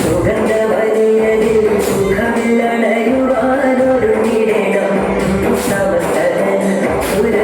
സുഗന്ധവലിയതിൽ സുഖമില്ലണയുവാനൊരുങ്ങിടണം സമസ്തകൻ സുര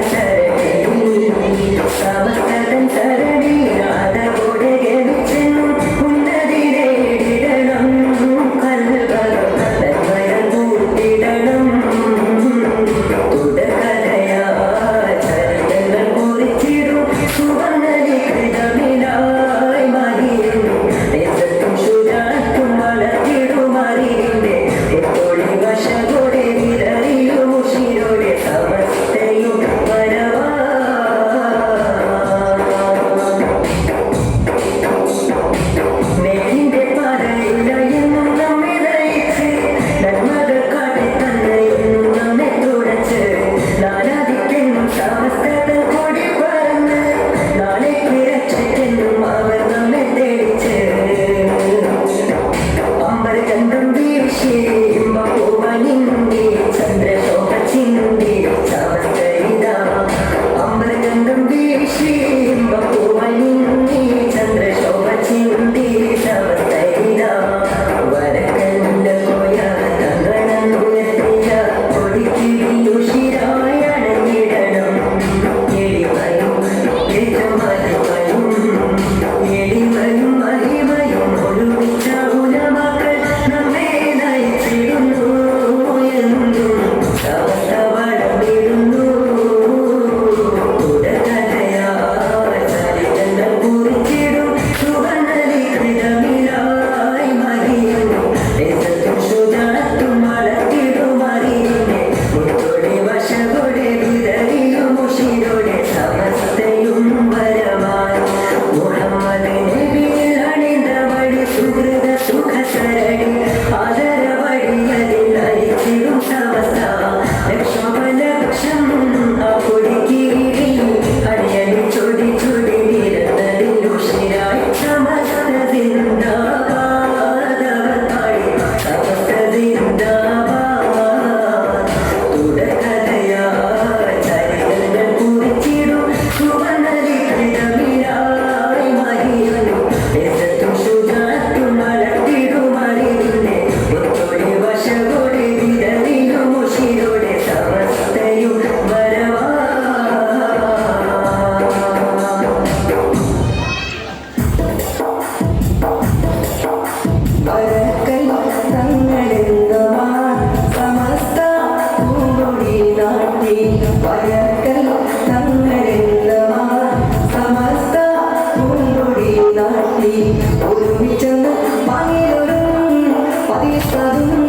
എന്തും ദേശീയ ഒരുമിച്ചെന്ന് പതിസതും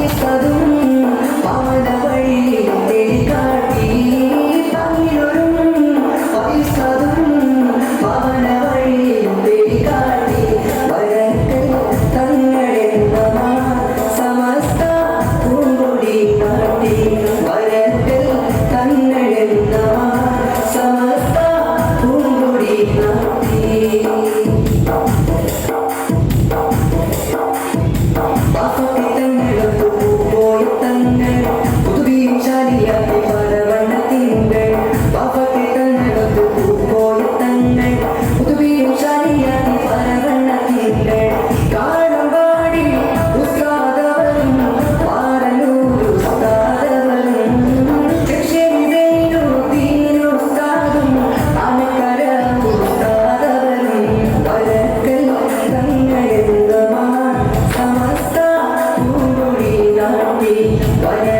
Yes, I do. Amen.